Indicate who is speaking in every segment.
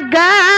Speaker 1: God.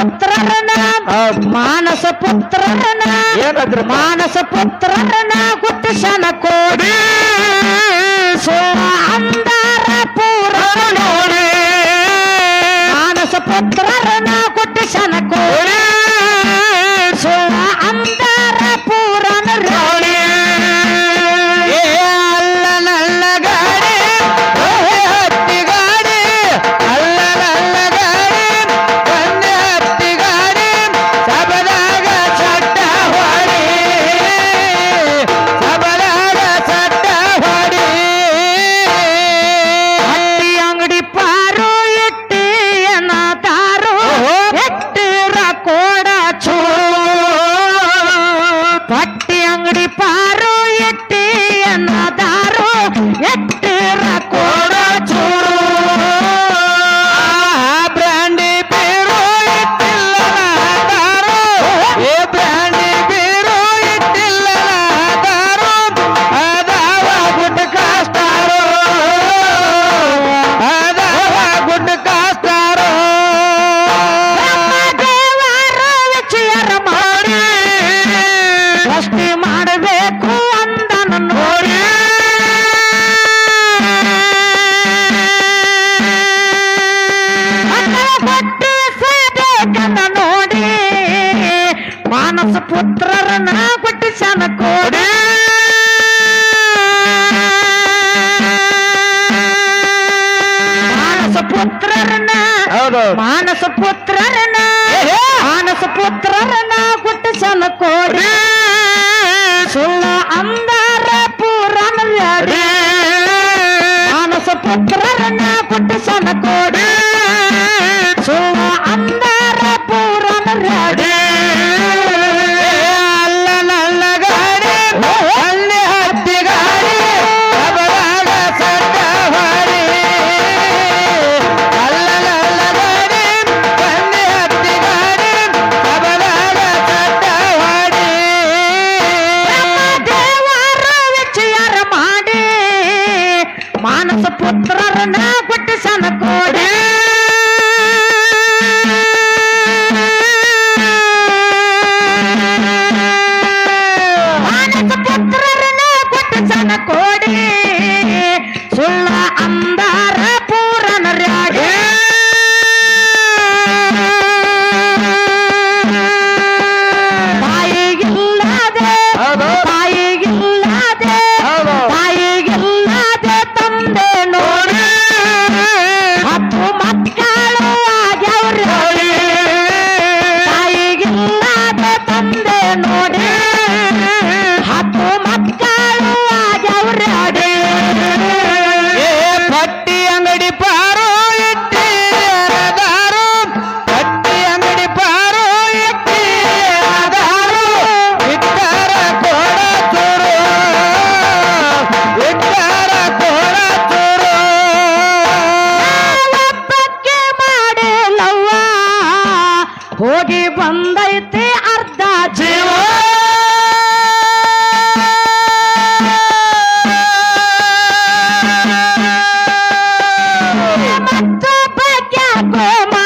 Speaker 1: ಪುತ್ರನ ಮಾನಸ ಪುತ್ರನ
Speaker 2: ಏನಂದ್ರೆ
Speaker 1: ಮಾನಸ ಪುತ್ರನ ಗುತ್ತಶನ ಕೋಡಿ. ಸೋ ಪೂರ ನೋಡಿ ಮಾನಸ ಪುತ್ರನ ಗುತ್ತಶನ ಕೋಡಿ. ತ್ರರನ
Speaker 2: ಕೊಟ್ಟು
Speaker 1: ಶಾನ ಕೋಡ ಮಾನಸ ಪುತ್ರರನ ಮಾನಸ
Speaker 2: ಪುತ್ರರನ
Speaker 1: ಮಾನಸ ಪುತ್ರರನ ಕೊಟ್ಟು ಶಾನ ಕೋಡ ಸುಳ್ಳ ಅಂದಾರ ಪೂರನ ಮಾನಸ ಪುತ್ರರನ ಕೊಟ್ಟು
Speaker 2: ಶಾನ
Speaker 1: ಕೋಡ Come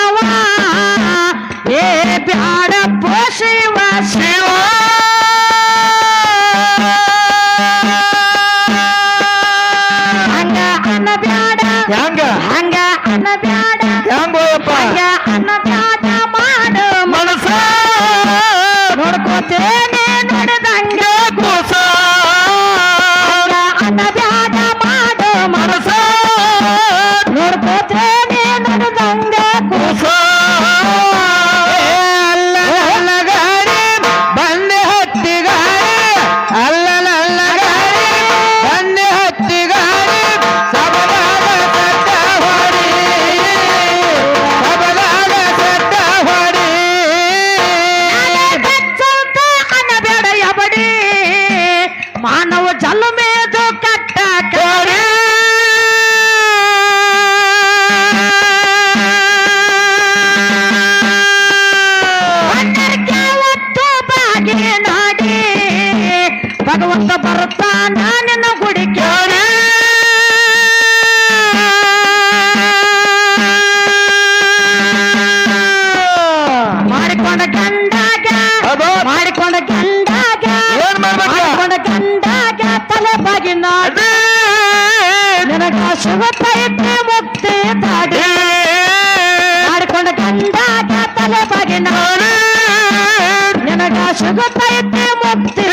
Speaker 1: ಬಾಗಿ ನಾಡಿ ಭಗವಂತ ಬರುತ್ತಾ ನಿನ್ನ ಗುಡಿಗೆ ಮಾಡಿಕೊಂಡ ಗಂಡಾಗ ಮಾಡಿಕೊಂಡ ಗಂಡಾಗ? ಮಾಡಿಕೊಂಡ ಗಂಡಾಗ ತಲೆ ಬಾಗಿ ನಾಡಿ. ಶುಭ ಶಿವತೈತಿ ನಿನಗ ಶಿವತೈತಿ ಮುಕ್ತಿ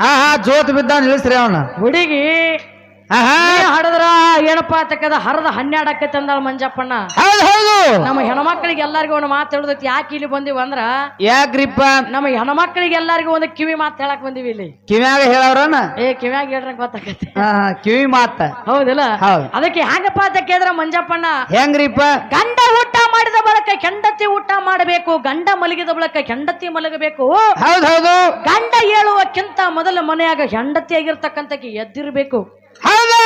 Speaker 2: ಹಾ ಹಾ ಜೋತ್ ಬಿದ್ದ ನಿಲ್ಲಿಸ್ರಿ ಅವನ.
Speaker 1: ಹುಡುಗಿ ಆಹಾ ಏನಪ್ಪಾ ತಕ್ಕದ ಹರದ ಹನ್ನೆರಡು ತಂದಾಳ ಅಂದಾಳ ಮಂಜಪ್ಪಣ್ಣ.
Speaker 2: ಹೌದು ಹೌದು.
Speaker 1: ನಮ್ಮ ಹೆಣ್ಮಕ್ಳಿಗೆ ಎಲ್ಲರಿಗೂ ಒಂದು ಮಾತು ಯಾಕೆ ಇಲ್ಲಿ ಬಂದಿವ ಅಂದ್ರ
Speaker 2: ಯಾಕ್ರಿಪ್ಪ?
Speaker 1: ನಮ್ಮ ಹೆಣ್ಮಕ್ಳಿಗೆ ಎಲ್ಲರಿಗೂ ಒಂದು ಕಿವಿ ಮಾತು ಹೇಳಕ್ ಬಂದಿವಿ ಇಲ್ಲಿ.
Speaker 2: ಕಿವಿಯಾಗ ಹೇಳವ್ರನ?
Speaker 1: ಏ ಕಿವ್ಯಾಗ ಹೇಳ್ರ ಗೊತ್ತಾಕೈತಿ
Speaker 2: ಹಾ ಕಿವಿ ಮಾತ.
Speaker 1: ಹೌದಿಲ್ಲ?
Speaker 2: ಹೌದು.
Speaker 1: ಅದಕ್ಕೆ ಹೆಂಗಪ್ಪ ಅಂತ ಕೇಳಿದ್ರ ಮಂಜಪ್ಪಣ್ಣ
Speaker 2: ಹೆಂಗ್ರಿಪ್ಪ?
Speaker 1: ಗಂಡ ಊಟ ಮಾಡಿದ ಬಳಕ ಹೆಂಡತಿ ಊಟ ಮಾಡಬೇಕು ಗಂಡ ಮಲಗಿದ ಬಳಕ ಹೆಂಡತಿ ಮಲಗಬೇಕು.
Speaker 2: ಹೌದು ಹೌದು.
Speaker 1: ಗಂಡ ಹೇಳುವಕ್ಕಿಂತ ಮೊದಲು ಮನೆಯಾಗ ಹೆಂಡತಿ ಆಗಿರ್ತಕ್ಕಂಥ ಎದ್ದಿರ್ಬೇಕು.
Speaker 2: ಹೌದಾ?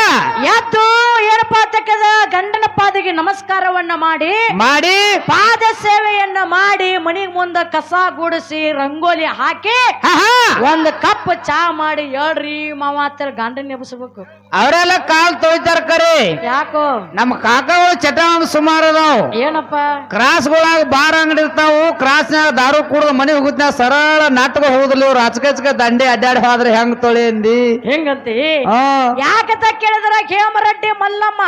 Speaker 1: ಎದ್ದು ಏನಪ್ಪಾ ಪಾತಕದ ಗಂಡನ ಪಾದಿಗೆ ನಮಸ್ಕಾರವನ್ನ ಮಾಡಿ
Speaker 2: ಮಾಡಿ.
Speaker 1: ಪಾದ ಸೇವೆಯನ್ನ ಮಾಡಿ ಮನಿ ಮುಂದ ಕಸ ಗುಡಿಸಿ ರಂಗೋಲಿ ಹಾಕಿ ಒಂದ್ ಕಪ್ ಚಾ ಮಾಡಿ ಹೇಳ್ರಿ ಮಾವ ಗಂಡನ ಎಬ್ಸ್ಬೇಕು
Speaker 2: ಅವರೆಲ್ಲ ಕಾಲ್ ತೊಳಿತಾರ ಕರೆ.
Speaker 1: ಯಾಕೋ?
Speaker 2: ನಮ್ಮ ಕಾಕಗಳು ಚಟ ಸುಮಾರು ಅದಾವ.
Speaker 1: ಏನಪ್ಪ?
Speaker 2: ಕ್ರಾಸ್ಗಳಾಗ ಬಾರ ಅಂಗಡಿ ಇರ್ತಾವು ಕ್ರಾಸ್ನಾಗ ದಾರು ಕುಡ್ದು ಮನೆ ಹೋಗುತ್ತ ಸರಳ ನಾಟಕ ಹೋದಲು ಇವ್ರು. ಅಚ್ಕಚ್ಕ ದಂಡೆ ಅಡ್ಡಾಡಿ ಹೋದ್ರೆ ಹೆಂಗ್ ತೊಳಿ ಅಂದಿ?
Speaker 1: ಹೆಂಗಂತಿ?
Speaker 2: ಹಾ.
Speaker 1: ಯಾಕಂತ ಕೇಳಿದ್ರ ಹೇಮರೆಡ್ಡಿ ಮಲ್ಲಮ್ಮ.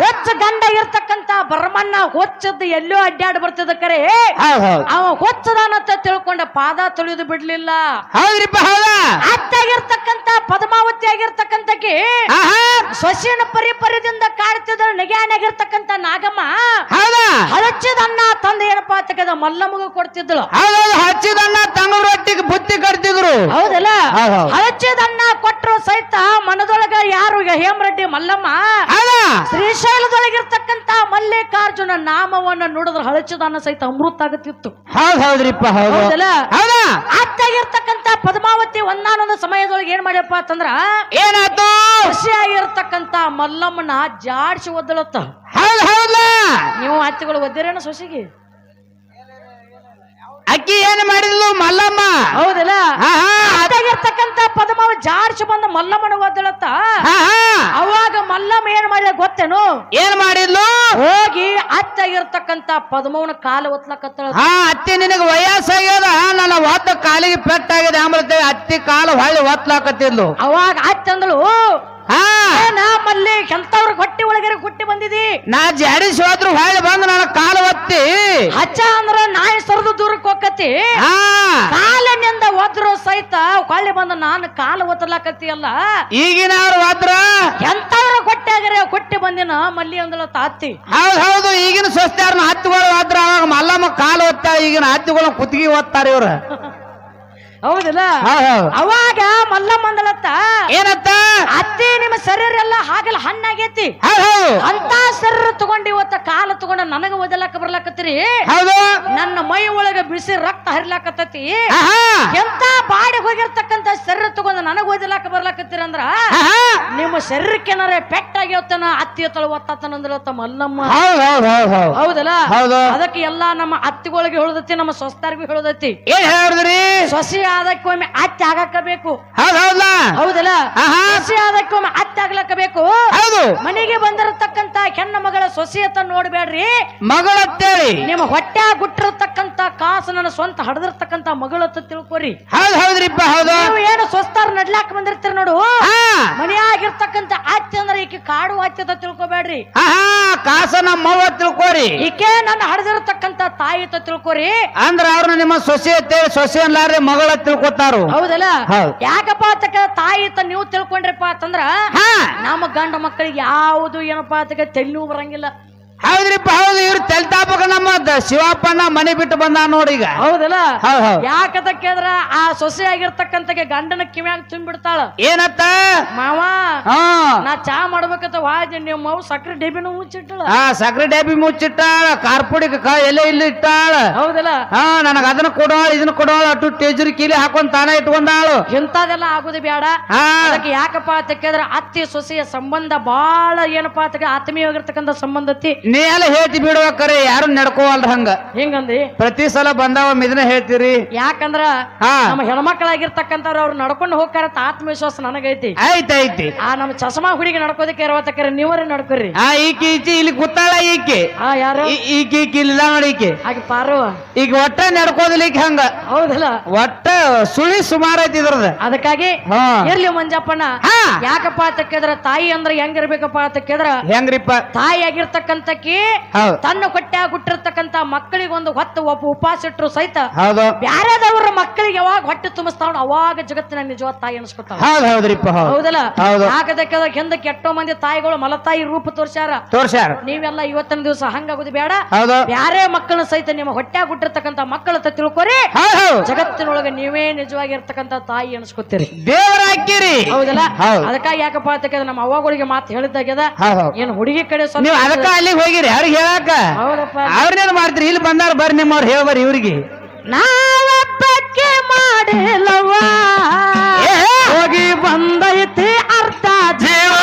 Speaker 1: ಹೊಚ್ಚ ಗಂಡ ಇರ್ತಕ್ಕಂತ ಬರ್ಮನ್ನ ಹೊಚ್ಚದ್ದು ಎಲ್ಲೋ ಅಡ್ಡಾಡ್ ಬರ್ತದ ಕರೆ. ಅವ ಹೊಚ್ಚದಾನಂತ ತಿಳ್ಕೊಂಡ ಪಾದ ತೊಳೆದು ಬಿಡ್ಲಿಲ್ಲ. ಅತ್ತಾಗಿರ್ತಕ್ಕಂತ ಪದ್ಮಾವತಿ ಆಗಿರ್ತಕ್ಕಂತಕ್ಕೆ
Speaker 2: ಆಹಾ!
Speaker 1: ಸೊಸಿನ ಪರಿಪರದಿಂದ ಕಾಡ್ತಿದ್ರ ನೆಗ್ಯಾನಾಗಿರ್ತಕ್ಕಂತ ನಾಗಮ್ಮ.
Speaker 2: ಹೌದಾ?
Speaker 1: ಹಳಚಿದನ್ನ ತಂದೆ ಏನಪ್ಪಾ ಮಲ್ಲಮ್ಮಗ ಕೊಡ್ತಿದ್ಳು
Speaker 2: ಹೌದೌದು ಹಚ್ಚಿದನ್ನ ತಂಗ ರೊಟ್ಟಿಗೆ ಬುತ್ತಿ ಕಟ್ತಿದ್ರು.
Speaker 1: ಹೌದಲ್ಲ?
Speaker 2: ಹೌದ್ ಹೌದ್.
Speaker 1: ಹಳಚಿದನ್ನ ಕೊಟ್ಟರು ಸಹಿತ ಮನದೊಳಗ ಯಾರು ಈಗ ಹೇಮರೆಡ್ಡಿ ಮಲ್ಲಮ್ಮ?
Speaker 2: ಹೌದಾ?
Speaker 1: ಶ್ರೀಶೈಲದೊಳಗಿರ್ತಕ್ಕಂತ ಮಲ್ಲಿಕಾರ್ಜುನ ನಾಮವನ್ನ ನೋಡಿದ್ರೆ ಹಳಚದನ್ನ ಸಹಿತ ಅಮೃತ ಆಗುತ್ತಿತ್ತು.
Speaker 2: ಹೌದ್ ಹೌದ್ರಿಪ್ಪ ಹೌದು.
Speaker 1: ಹೌದಲ್ಲ?
Speaker 2: ಹೌದಾ?
Speaker 1: ಅತ್ತಾಗಿರ್ತಕ್ಕಂತ ಪದ್ಮಾವತಿ ಒಂದಾನೊಂದು ಸಮಯದೊಳಗೆ ಏನ್ ಮಾಡ್ಯಪ್ಪ ಅಂತಂದ್ರ
Speaker 2: ಏನಾಯ್ತು?
Speaker 1: ಸೊಸೆಯಾಗಿರ್ತಕ್ಕಂತ ಮಲ್ಲಮ್ಮನ ಜಾಡ್ಸಿ ಒದ್ದಳತ್ತ.
Speaker 2: ಹೌದ್ ಹೌದಾ
Speaker 1: ನೀವು ಅತ್ತಿಗಳು ಒದ್ದಿರೇನ ಸೊಸೆಗೆ?
Speaker 2: ಅಕ್ಕಿ ಏನ್ ಮಾಡಿದ್ಲು ಮಲ್ಲಮ್ಮ?
Speaker 1: ಹೌದಲ್ಲ? ಅದಾಗಿರ್ತಕ್ಕಂತ ಪದ್ಮಾವ ಜಾಡ್ಸಿ ಬಂದ ಮಲ್ಲಮ್ಮನ ಒದ್ದಳತ್ತ. ಅವಾಗ ಮಲ್ಲಮ್ಮ ಏನ್ ಮಾಡಿದ ಗೊತ್ತೇನು?
Speaker 2: ಏನ್ ಮಾಡಿದ್ಲು?
Speaker 1: ಹೋಗಿ ಅತ್ತಾಗಿರ್ತಕ್ಕಂತ ಪದ್ಮವನ ಕಾಲ ಒತ್ಲಕತ್ತಳ
Speaker 2: ಹಾ ಅತ್ತಿ ನಿನಗೆ ವಯಸ್ಸಾಗ್ಯದ? ನನ್ನ ಒತ್ತ ಕಾಲಿಗೆ ಪೆಟ್ಟಾಗಿದೆ. ಆಮೇಲೆ ಅತ್ತಿ ಕಾಲು ಹೊಳ್ಳಿ ಒತ್ಲಾಕತ್ತಿದ್ಲು.
Speaker 1: ಅವಾಗ ಅತ್ತಂದಳು ನಾ ಮಲ್ಲಿ ಎಂತವ್ರ ಹೊಟ್ಟಿ ಒಳಗರೆ ಹುಟ್ಟಿ ಬಂದಿದಿ?
Speaker 2: ನಾ ಜಾಡಿಸಿ ಹೋದ್ರು ಹೊಳ್ಳಿ ಬಂದು ನನ್ನ ಕಾಲು ಒತ್ತಿ.
Speaker 1: ಹಚ್ಚ ಅಂದ್ರ ನಾಯಿ ಸರದು ದೂರಕ್ಕೆ ಹೋಗತಿ ಕಾಲಿನಿಂದ ಒದ್ರು ಸಹಿತ ಹೊಳ್ಳಿ ಬಂದ ನಾನು ಕಾಲು ಒತ್ತಲಾಕತ್ತಿಯಲ್ಲ
Speaker 2: ಈಗಿನವ್ರು ಒದ್ರ?
Speaker 1: ಎಂತವ್ರ ಹೊಟ್ಟೆಗರೆ ಕೊಟ್ಟಿ ಬಂದಿನ ಮಲ್ಲಿ ಅಂದಳ ತಾತಿ
Speaker 2: ಹೌದು ಹೌದು ಈಗಿನ ಸ್ವಸ್ಥ್ಯಾರನ ಹತ್ತುಗಳು ಹೋದ್ರ ಅವಾಗ ಮಲ್ಲಮ್ಮ ಕಾಲು ಒತ್ತ ಈಗಿನ ಹತ್ತುಗಳು ಕುತ್ತಿಗೆ ಓದ್ತಾರೆ ಇವ್ರ.
Speaker 1: ಹೌದಿಲ್ಲ?
Speaker 2: ಹೌದ್ ಹೌದ್
Speaker 1: ಅವಾಗ ಮಲ್ಲ ಮಂದಳತ್ತ
Speaker 2: ಏನತ್ತ?
Speaker 1: ಅತ್ತಿ ನಿಮ್ಮ ಶರೀರ ಎಲ್ಲ ಹಾಗಲ್ಲ ಹಣ್ಣಾಗೈತಿ.
Speaker 2: ಹೌದು.
Speaker 1: ಅಂತ ಶರೀರ ತಗೊಂಡು ಇವತ್ತ ಕಾಲ ತಗೊಂಡ ನನಗ ಓದಲಾಕ ಬರ್ಲಾಕತ್ತೀರಿ? ನನ್ನ ಮೈ ಒಳಗ ಬಿಸಿ ರಕ್ತ ಹರಿಲಾಕತ್ತತಿ. ಎಂತ ಬಾಡಿ ಹೋಗಿರ್ತಕ್ಕಂತ ಶರೀರ ತಗೊಂಡು ನನಗ ಓದಲಾಕ ಬರ್ಲಾಕತ್ತೀರಿ ಅಂದ್ರ? ನಿಮ್ಮ ಶರೀರಕ್ಕೆ ಏನಾರ ಪೆಟ್ಟಾಗಿವತ್ತನ ಅತ್ತಿ ತಳ ಒತ್ತಾತನ ಅಂದ್ರತ್ತ ಮಲ್ಲಮ್ಮ.
Speaker 2: ಹೌದ್ ಹೌದ್ ಹೌದ್ ಹೌದ್.
Speaker 1: ಹೌದಲ್ಲ?
Speaker 2: ಹೌದು.
Speaker 1: ಅದಕ್ಕೆ ಎಲ್ಲಾ ನಮ್ಮ ಅತ್ತಿಗಳಿಗೆ ಹೇಳದತಿ ನಮ್ಮ ಸ್ವಸ್ಥರಿಗೂ ಹೇಳದತಿ.
Speaker 2: ಏನ್ ಹೇಳಿದ್ರಿ
Speaker 1: ಸೊಸಿ ಆದಕ್ಕೊಮ್ಮೆ ಅಚ್ಚ ಆಗಕ್ಕ ಬೇಕು
Speaker 2: ಹೌದ್
Speaker 1: ಹೌದಲ್ಲ ಸೊಸಿ ಆದಕ್ಕೊಮ್ಮೆ ಅಚ್ಚ ಆಗ್ಲಕ್ಕ ಬೇಕು
Speaker 2: ಹೌದು.
Speaker 1: ಮನೆಗೆ ಬಂದಿರತಕ್ಕಂತ ಹೆಣ್ಣ ಮಗಳ ಸೊಸೆಯತ್ತ ನೋಡ್ಬೇಡ್ರಿ.
Speaker 2: ಮಗಳತ್ತೇಳಿ.
Speaker 1: ನಿಮ್ಮ ಹೊಟ್ಟೆ ಗುಟ್ಟಿರತಕ್ಕಂತ ಕಾಸು ನನ್ನ ಸ್ವಂತ ಹಡದಿರ್ತಕ್ಕಂತ ಮಗಳತ್ತ ತಿಳ್ಕೊರಿ.
Speaker 2: ಹೌದು ಹೌದ್ರಿಪ್ಪ ಹೌದು.
Speaker 1: ನೀವು ಏನು ಸ್ವಸ್ತಾರ ನಡ್ಲಾಕ್ ಬಂದಿರ್ತೀರಿ ನೋಡು. ಮನೆಯಾಗಿರ್ತಕ್ಕಂತ ಅಚ್ಚ ಅಂದ್ರೆ ಈಕೆ ಕಾಡು ಅಚ್ಚತ ತಿಳ್ಕೊಬೇಡ್ರಿ.
Speaker 2: ಕಾಸ ನಮ್ಮವ್ವ ತಿಳ್ಕೊರಿ.
Speaker 1: ಈಕೆ ನನ್ನ ಹಡದಿರತಕ್ಕಂತ ತಾಯಿ ತಿಳ್ಕೊರಿ.
Speaker 2: ಅಂದ್ರ ಅವ್ರನ್ನ ನಿಮ್ಮ ಸೊಸೆ ಸೊಸಿ ಅನ್ಲಾರ್ದೆ ಮಗಳ ತಿಳ್ಕೊತಾರು.
Speaker 1: ಹೌದಲ್ಲ?
Speaker 2: ಹೌದ್.
Speaker 1: ಯಾಕಪ್ಪ ಅಂತಕ ತಾಯಿ ಅಂತ ನೀವು ತಿಳ್ಕೊಂಡ್ರಪ್ಪ ಅಂತಂದ್ರ
Speaker 2: ಹಾ.
Speaker 1: ನಮ್ಮ ಗಂಡ ಮಕ್ಕಳಿಗೆ ಯಾವುದು ಏನಪ್ಪಾ ಅಂತಕ ತೆಲ್ಲು ಬರಂಗಿಲ್ಲ.
Speaker 2: ಹೌದ್ರಿಪ್ಪ ಹೌದು ಇವ್ರು ತೆಲ್ತಾಪಕ ನಮ್ಮ ದ- ಶಿವಪ್ಪನ ಮನೆ ಬಿಟ್ಟು ಬಂದ ನೋಡಿ ಈಗ.
Speaker 1: ಹೌದಲ್ಲ?
Speaker 2: ಹೌದ್ ಹೌದ್.
Speaker 1: ಯಾಕಂತ ಕೇಳಿದ್ರ? ಆ ಸೊಸೆ ಆಗಿರ್ತಕ್ಕಂತ ಗಂಡನ ಕಿವ್ಯಾಗ ತುಂಬಿಡ್ತಾಳ.
Speaker 2: ಏನತ್ತ?
Speaker 1: ಮಾವ
Speaker 2: ಹಾ.
Speaker 1: ನಾ ಚಾ ಮಾಡ್ಬೇಕಂತ ವಾಜ್ ನಿಮ್ಮ ಮಾವು ಸಕ್ರೆ ಡಬ್ಬಿನ ಮುಚ್ಚಿಟ್ಟಳ.
Speaker 2: ಹಾ ಸಕ್ರೆ ಡೇಬಿ ಮುಚ್ಚಿಟ್ಟಾಳ ಕಾರ್ಪುಡಿ ಕ ಎಲೆ ಇಲ್ಲಿ ಇಟ್ಟಾಳ.
Speaker 1: ಹೌದಲ್ಲ?
Speaker 2: ಹಾ ನನಗ ಅದನ್ನ ಕೊಡೋಳ ಇದನ್ನ ಕೊಡೋಳ ಅಟ್ಟು ಟೇಜರಿ ಕೀಲಿ ಹಾಕೊಂಡ್ ತಾನ ಇಟ್ಕೊಂಡಾಳು.
Speaker 1: ಇಂಥದೆಲ್ಲ ಆಗುದು ಬೇಡ
Speaker 2: ಹಾ.
Speaker 1: ಅದಕ್ಕೆ ಯಾಕಪ್ಪ ಅಂತ ಕೇಳಿದ್ರ ಅತ್ತಿ ಸೊಸೆಯ ಸಂಬಂಧ ಬಹಳ ಏನಪ್ಪಾ ಅಂತ ಆತ್ಮೀಯವಾಗಿರ್ತಕ್ಕಂಥ ಸಂಬಂಧ ಐತಿ
Speaker 2: ನೀ ಎಲ್ಲ ಹೇಳ್ತಿ ಕರೆ ಯಾರು ನಡ್ಕೋವಲ್ರ ಹಂಗ?
Speaker 1: ಹಿಂಗಂದಿ
Speaker 2: ಪ್ರತಿ ಸಲ ಬಂದಾವ ಮಿದನ ಹೇಳ್ತೀರಿ?
Speaker 1: ಯಾಕಂದ್ರ
Speaker 2: ಹಾ.
Speaker 1: ನಮ್ಮ ಹೆಣ್ಮಕ್ಳಾಗಿರ್ತಕ್ಕಂಥವ್ರು ಅವ್ರು ನಡ್ಕೊಂಡು ಹೋಗ್ತಾರ ಆತ್ಮವಿಶ್ವಾಸ ನನಗೈತಿ.
Speaker 2: ಐತಿ ಐತಿ
Speaker 1: ಆ ನಮ್ಮ ಚಸ್ಮಾ ಹುಡುಗಿ ನಡ್ಕೋದಕ್ಕೆ ಇರವತ್ತಕ್ಕರೆ ನೀವರೇ ನಡ್ಕೊರಿ.
Speaker 2: ಆ ಈಕಿ ಈಚಿ ಇಲ್ಲಿ ಕೂತಾಳ ಈಕಿ.
Speaker 1: ಆ ಯಾರು?
Speaker 2: ಈ- ಈಕಿ ಈಕಿ ಇಲ್ಲ ನೋಡಿ ಈಕಿ.
Speaker 1: ಹಾಗೆ ಪಾರು.
Speaker 2: ಈಗ ಒಟ್ಟ ನಡ್ಕೋದಿಲ್ಲ ಈಕಿ ಹಂಗ.
Speaker 1: ಹೌದಲ್ಲ?
Speaker 2: ಒಟ್ಟ ಸುಳಿ ಸುಮಾರು ಐತಿ ಇದ್ರದ
Speaker 1: ಅದಕ್ಕಾಗಿ
Speaker 2: ಹಾ.
Speaker 1: ಇರ್ಲಿ ಮಂಜಪ್ಪಣ್ಣ.
Speaker 2: ಹಾ.
Speaker 1: ಯಾಕಪ್ಪ ಅಂತ ಕೇಳಿದ್ರ ತಾಯಿ ಅಂದ್ರೆ ಹೆಂಗಿರ್ಬೇಕಪ್ಪ ಅಂತ ಕೇಳಿದ್ರ
Speaker 2: ಹೆಂಗ್ರಿಪ್ಪ?
Speaker 1: ತಾಯಿ
Speaker 2: ಹೌದ್.
Speaker 1: ತನ್ನ ಹೊಟ್ಟೆ ಹುಟ್ಟಿರ್ತಕ್ಕಂತ ಮಕ್ಕಳಿಗೆ ಒಂದು ಹೊತ್ತು ಒಬ್ಬ ಉಪವಾಸ ಇಟ್ಟರು ಸಹಿತ
Speaker 2: ಹೌದು.
Speaker 1: ಬ್ಯಾರೆದವ್ರ ಮಕ್ಕಳಿಗೆ ಯಾವಾಗ ಹೊಟ್ಟೆ ತುಂಬಿಸ್ತಾವ ಅವಾಗ ಜಗತ್ತಿನ ನಿಜವಾದ ತಾಯಿ ಅನ್ಸ್ಕೊತಾವ
Speaker 2: ಹೌದು ಹೌದ್ರಿಪ್ಪ ಹೌದ್.
Speaker 1: ಹೌದಲ್ಲ?
Speaker 2: ಹೌದು.
Speaker 1: ಯಾಕದಕ್ಕೆ ಹಿಂದೆ ಕೆಟ್ಟೋ ಮಂದಿ ತಾಯಿಗಳು ಮಲತಾಯಿ ರೂಪ ತೋರ್ಸ್ಯಾರ.
Speaker 2: ತೋರ್ಸ್ಯಾರ.
Speaker 1: ನೀವೆಲ್ಲ ಇವತ್ತಿನ ದಿವಸ ಹಂಗಾಗುದು ಬೇಡ.
Speaker 2: ಹೌದು.
Speaker 1: ಬ್ಯಾರೆ ಮಕ್ಕಳನ್ನ ಸಹಿತ ನಿಮ್ಮ ಹೊಟ್ಟೆ ಹುಟ್ಟಿರ್ತಕ್ಕಂತ ಮಕ್ಕಳ ಹತ್ರ ತಿಳ್ಕೊರಿ.
Speaker 2: ಹೌದು ಹೌದ್.
Speaker 1: ಜಗತ್ತಿನೊಳಗೆ ನೀವೇ ನಿಜವಾಗಿರ್ತಕ್ಕಂತ ತಾಯಿ ಅನ್ಸ್ಕೊತೀರಿ.
Speaker 2: ದೇವರಾಕಿರಿ
Speaker 1: ಹೌದಲ್ಲ?
Speaker 2: ಹೌದ್.
Speaker 1: ಅದಕ್ಕಾಗಿ ಯಾಕಪ್ಪ ನಮ್ಮ ಅವ್ವಗಳಿಗೆ ಮಾತು ಹೇಳಿದ್ದಾಗ್ಯದ.
Speaker 2: ಹೌದ್ ಹೌದ್.
Speaker 1: ಏನ್ ಹುಡುಗಿ ಕಡೆ ಸ್ವಲ್ಪ
Speaker 2: ನೀವ್ ಅದಕ್ಕ ಅಲ್ಲಿಗೆ ಹೋಗಿರಿ ಯಾರಿಗೆ ಹೇಳಾಕ?
Speaker 1: ಹೌದಪ್ಪ.
Speaker 2: ಅವ್ರನ್ನೇನ್ ಮಾಡ್ತೀರಿ? ಇಲ್ಲಿ ಬಂದಾರ ಬರ್ರಿ ನಿಮ್ಮವ್ರು ಹೇಳ್ಬರ್ರಿ ಇವ್ರಿಗೆ.
Speaker 1: ನಾವೊಬ್ಬಕ್ಕೆ ಮಾಡಿಲ್ಲವ? ಹೋಗಿ ಬಂದೈತಿ ಅರ್ಥ
Speaker 2: ಜೀವ.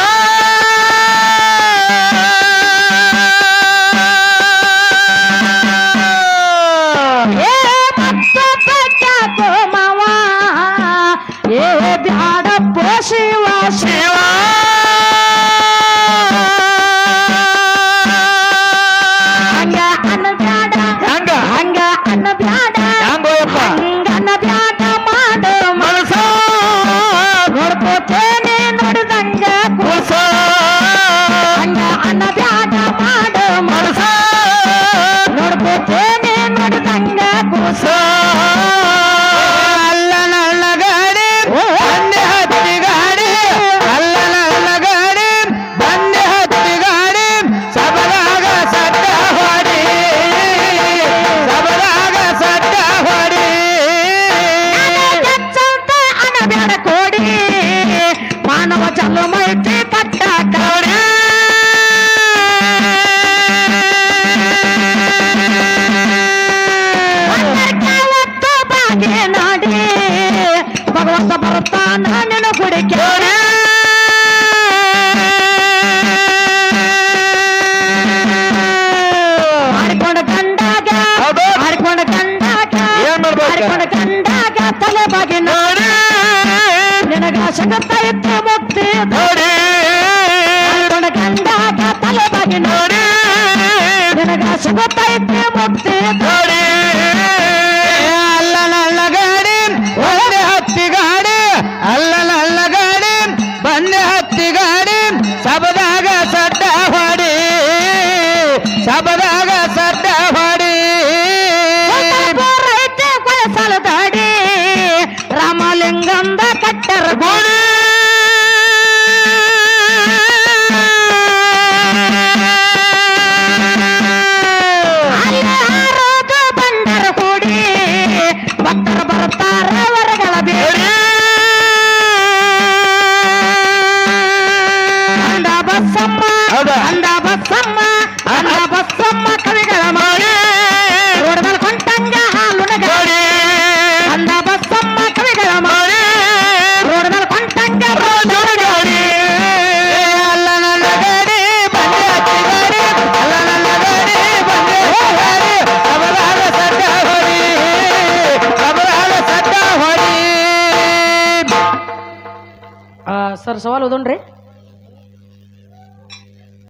Speaker 1: গোসা ಭಗವಂತ ಬರುತ್ತಾನ ನಿನ್ನ ಕುಡಿಕೆ. ಮಾಡಿಕೊಂಡ
Speaker 2: ಹೌದು.
Speaker 1: ಮಾಡಿಕೊಂಡ
Speaker 2: ಮಾಡ್ಬೇಕು?
Speaker 1: ಮಾಡಿಕೊಂಡ ಗಂಡಾಗ ತಲೆ ಬಾಗಿ ನೋಡಿ. ನಿನಗ ಸಿಗುತ್ತೈತೆ ಮುಕ್ತಿ
Speaker 2: ನೋಡಿ.
Speaker 1: ಮಾಡಿಕೊಂಡ ಗಂಡಾಗ ತಲೆ ಬಾಗಿ ನೋಡಿ. ನಿನಗ ಸಿಗುತ್ತೈತೆ ಮುಕ್ತಿ
Speaker 2: ಬಸ್ಸಮ್ಮ ಅಂದ ಬಸ್ಸಮ್ಮ ಅಂದ ಬಸ್ಸಮ್ಮ ಕವಿಗಳ ಮಾಡಿ ರೋಡ್ದಲ್ಲಿ ಕೊಂಟಂಗ ಹಾಲು ನಗಡಿ ಅಂದ ಬಸ್ಸಮ್ಮ ಕವಿಗಳ ಮಾಡಿ ರೋಡ್ದಲ್ಲಿ ಕೊಂಟಂಗ ನನ್ನ ಗಡಿ! ಬಂದೆ ಹತ್ತಿಗಡಿ ನನ್ನ ಗಡಿ
Speaker 1: ಸರ್